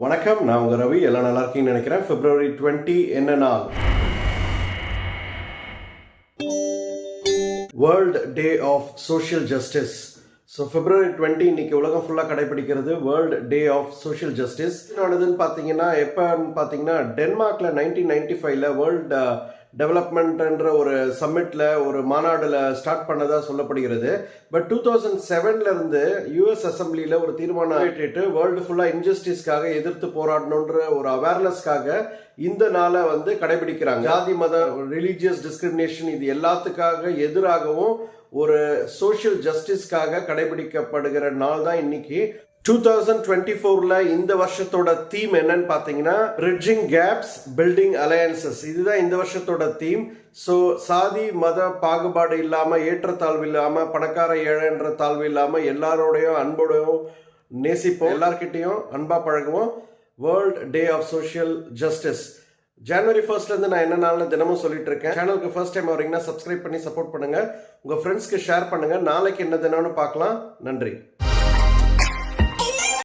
வணக்கம் நான் உங்க ரவி. எல்லாம் நல்லா இருக்கீங்கன்னு நினைக்கிறேன். பிப்ரவரி டுவெண்ட்டி என்ன நாள்? World day of social justice so February twenty இன்னைக்கு உலகம் ஃபுல்லாக கடைபிடிக்கிறது world day of social justice என்னோடதுன்னு பார்த்தீங்கன்னா எப்போன்னு பார்த்தீங்கன்னா டென்மார்க்கில் நைன்டீன் நைன்டி ஃபைவ்ல வேர்ல்ட் டெவலப்மெண்ட்ன்ற ஒரு சம்மிட்டில் ஒரு மாநாடில் ஸ்டார்ட் பண்ணதாக சொல்லப்படுகிறது. பட் டூ தௌசண்ட் செவன்லேருந்து யூஎஸ் அசம்பிளியில் ஒரு தீர்மானம் ஆகிட்டு வேர்ல்டு ஃபுல்லாக இன்ஜஸ்டிஸ்க்காக எதிர்த்து போராடணுன்ற ஒரு அவேர்னஸ்க்காக இந்த நாளை வந்து கடைபிடிக்கிறாங்க. ஜாதி மத ரிலீஜியஸ் டிஸ்கிரிமினேஷன் இது எல்லாத்துக்காக எதிராகவும் ஒரு சோஷியல் ஜஸ்டிஸ்க்காக கடைபிடிக்கப்படுகிற நாள் தான் இன்னைக்கு. டூ தௌசண்ட் டுவெண்ட்டி ஃபோரில் இந்த வருஷத்தோட தீம் என்னன்னு பார்த்தீங்கன்னா பிரிட்ஜிங் கேப்ஸ் பில்டிங் அலையன்சஸ் இதுதான் இந்த வருஷத்தோட தீம் ஸோ சாதி மத பாகுபாடு இல்லாமல் ஏற்றத்தாழ்வு இல்லாமல் பணக்கார ஏழைன்ற தாழ்வு இல்லாமல் எல்லாரோடையும் அன்போடையும் நேசிப்போம். எல்லார்கிட்டையும் அன்பாக பழகுவோம். World day of social justice ஜனவரி ஃபர்ஸ்ட்லேருந்து நான் என்ன நாள்னு தினமும் சொல்லிட்டு இருக்கேன். சேனலுக்கு ஃபர்ஸ்ட் டைம் வரீங்கன்னா சப்ஸ்கிரைப் பண்ணி சப்போர்ட் பண்ணுங்கள் உங்கள் ஃப்ரெண்ட்ஸ்க்கு ஷேர் பண்ணுங்கள் நாளைக்கு என்ன தினம்னு பார்க்கலாம். நன்றி.